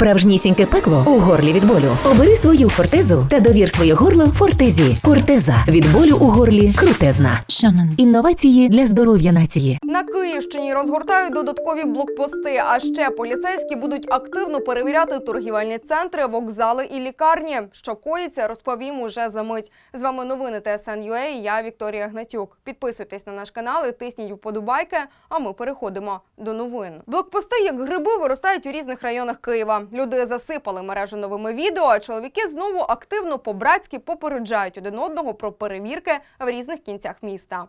справжнісіньке пекло у горлі від болю. Обери свою фортезу та довір своє горло фортезі. Фортеза від болю у горлі крутезна. Шанан. Інновації для здоров'я нації. На Київщині розгортають додаткові блокпости. А ще поліцейські будуть активно перевіряти торгівельні центри, вокзали і лікарні. Що коїться, розповім уже за мить. З вами новини ТСН.UA, і Я Вікторія Гнатюк. Підписуйтесь на наш канал і тисніть вподобайки. А ми переходимо до новин. Блокпости, як гриби, виростають у різних районах Києва. Люди засипали мережу новими відео, а чоловіки знову активно по-братськи попереджають один одного про перевірки в різних кінцях міста.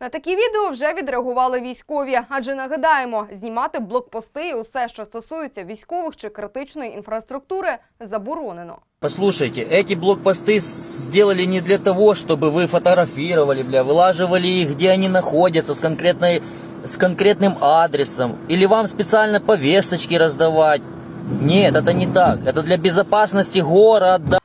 На такі відео вже відреагували військові, адже нагадаємо, знімати блокпости і усе, що стосується військових чи критичної інфраструктури, заборонено. Послушайте, эти блокпосты с- сделали не для того, чтобы вы фотографировали, бля, вылаживали их, где они находятся, с конкретной, с конкретным адресом, или вам специально повесточки раздавать. Нет, это не так. Это для безопасности города.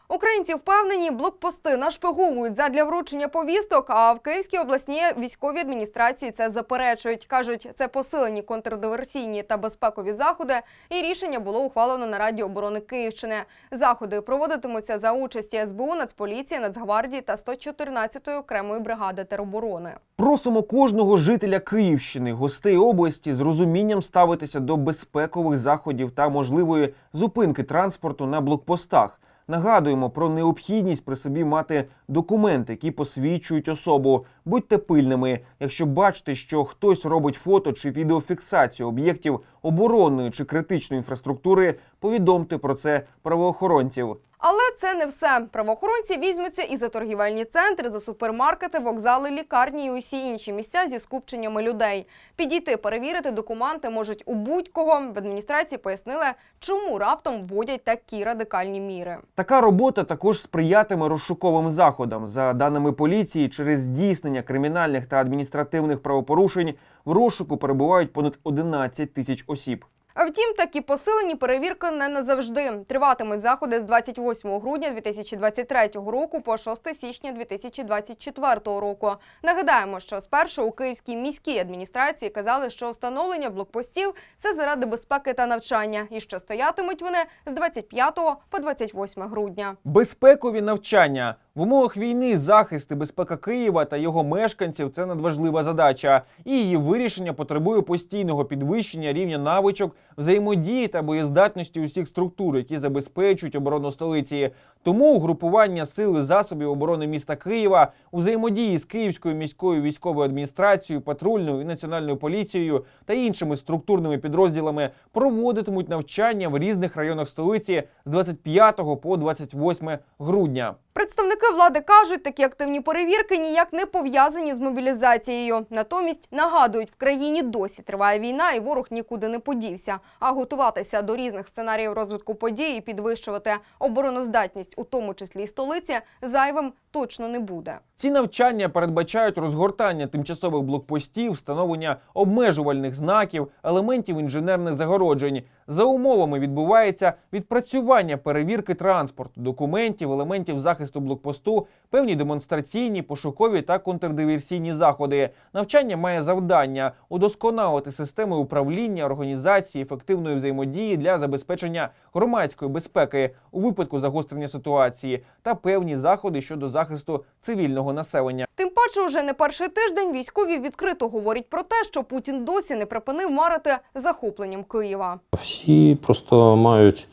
Українці впевнені, блокпости нашпиговують задля вручення повісток. А в Київській обласній військовій адміністрації це заперечують. кажуть, це посилені контрдиверсійні та безпекові заходи. І рішення було ухвалено на Раді оборони Київщини. Заходи проводитимуться за участі СБУ, Нацполіції, Нацгвардії та 114-ї окремої бригади тероборони. Просимо кожного жителя Київщини, гостей області з розумінням ставитися до безпекових заходів та можливої зупинки транспорту на блокпостах. Нагадуємо про необхідність при собі мати документи, які посвідчують особу. Будьте пильними, якщо бачите, що хтось робить фото чи відеофіксацію об'єктів оборонної чи критичної інфраструктури, повідомте про це правоохоронців. Але це не все. Правоохоронці візьмуться і за торгівельні центри, за супермаркети, вокзали, лікарні і усі інші місця зі скупченнями людей. Підійти перевірити документи можуть у будь-кого. В адміністрації пояснили, чому раптом вводять такі радикальні міри. Така робота також сприятиме розшуковим заходам. За даними поліції, через здійснення кримінальних та адміністративних правопорушень в розшуку перебувають понад 11 тисяч осіб. А втім, такі посилені перевірки не назавжди. Триватимуть заходи з 28 грудня 2023 року по 6 січня 2024 року. Нагадаємо, що спершу у Київській міській адміністрації казали, що встановлення блокпостів це заради безпеки та навчання, і що стоятимуть вони з 25 по 28 грудня. Безпекові навчання в умовах війни захист і безпека Києва та його мешканців це надважлива задача, і її вирішення потребує постійного підвищення рівня навичок, взаємодії та боєздатності усіх структур, які забезпечують оборону столиці. Тому угрупування сил і засобів оборони міста Києва у взаємодії з Київською міською військовою адміністрацією, патрульною і національною поліцією та іншими структурними підрозділами проводитимуть навчання в різних районах столиці з 25 по 28 грудня. Представники влади кажуть, такі активні перевірки ніяк не пов'язані з мобілізацією. Натомість нагадують, в країні досі триває війна, і ворог нікуди не подівся. А готуватися до різних сценаріїв розвитку подій і підвищувати обороноздатність, у тому числі і столиці, зайвим точно не буде. Ці навчання передбачають розгортання тимчасових блокпостів, встановлення обмежувальних знаків, елементів інженерних загороджень. За умовами відбувається відпрацювання перевірки транспорту, документів, елементів захисту блокпосту, певні демонстраційні, пошукові та контрдиверсійні заходи. Навчання має завдання удосконалити системи управління, організації, ефективної взаємодії для забезпечення громадської безпеки у випадку загострення ситуації та певні заходи щодо захисту цивільного населення. Тим паче, уже не перший тиждень військові відкрито говорять про те, що Путін досі не припинив марити захопленням Києва. Всі просто мають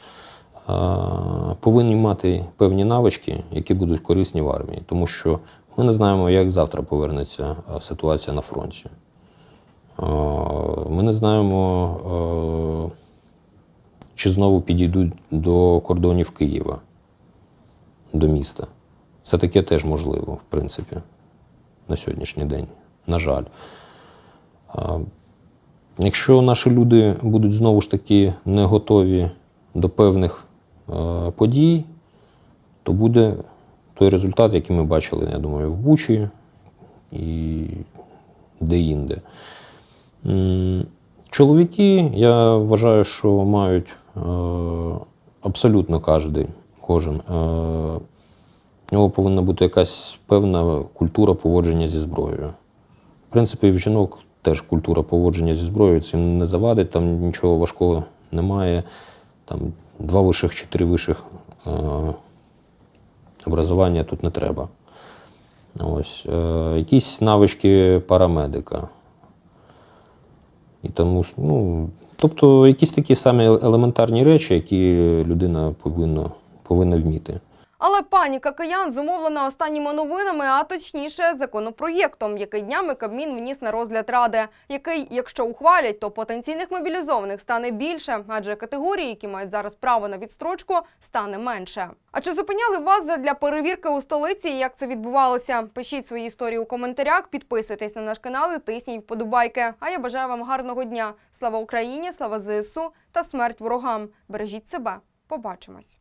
повинні мати певні навички, які будуть корисні в армії, тому що ми не знаємо, як завтра повернеться ситуація на фронті. Ми не знаємо, чи знову підійдуть до кордонів Києва, до міста. Це таке теж можливо, в принципі, на сьогоднішній день. На жаль. Якщо наші люди будуть знову ж таки не готові до певних подій, то буде той результат, який ми бачили, я думаю, в Бучі і де-інде. Чоловіки, я вважаю, що мають абсолютно кожен, кожен е, в нього повинна бути якась певна культура поводження зі зброєю. В принципі, в жінок теж культура поводження зі зброєю цим не завадить, там нічого важкого немає. Там два вищих чи три вищих е, образування тут не треба. Ось, е, якісь навички парамедика. І тому, ну, тобто якісь такі самі елементарні речі, які людина повинна, повинна вміти. Але паніка киян зумовлена останніми новинами, а точніше законопроєктом, який днями Кабмін вніс на розгляд ради, який, якщо ухвалять, то потенційних мобілізованих стане більше, адже категорії, які мають зараз право на відстрочку, стане менше. А чи зупиняли вас для перевірки у столиці? Як це відбувалося? Пишіть свої історії у коментарях, підписуйтесь на наш канал і тисніть вподобайки. А я бажаю вам гарного дня. Слава Україні, слава ЗСУ та смерть ворогам. Бережіть себе. Побачимось.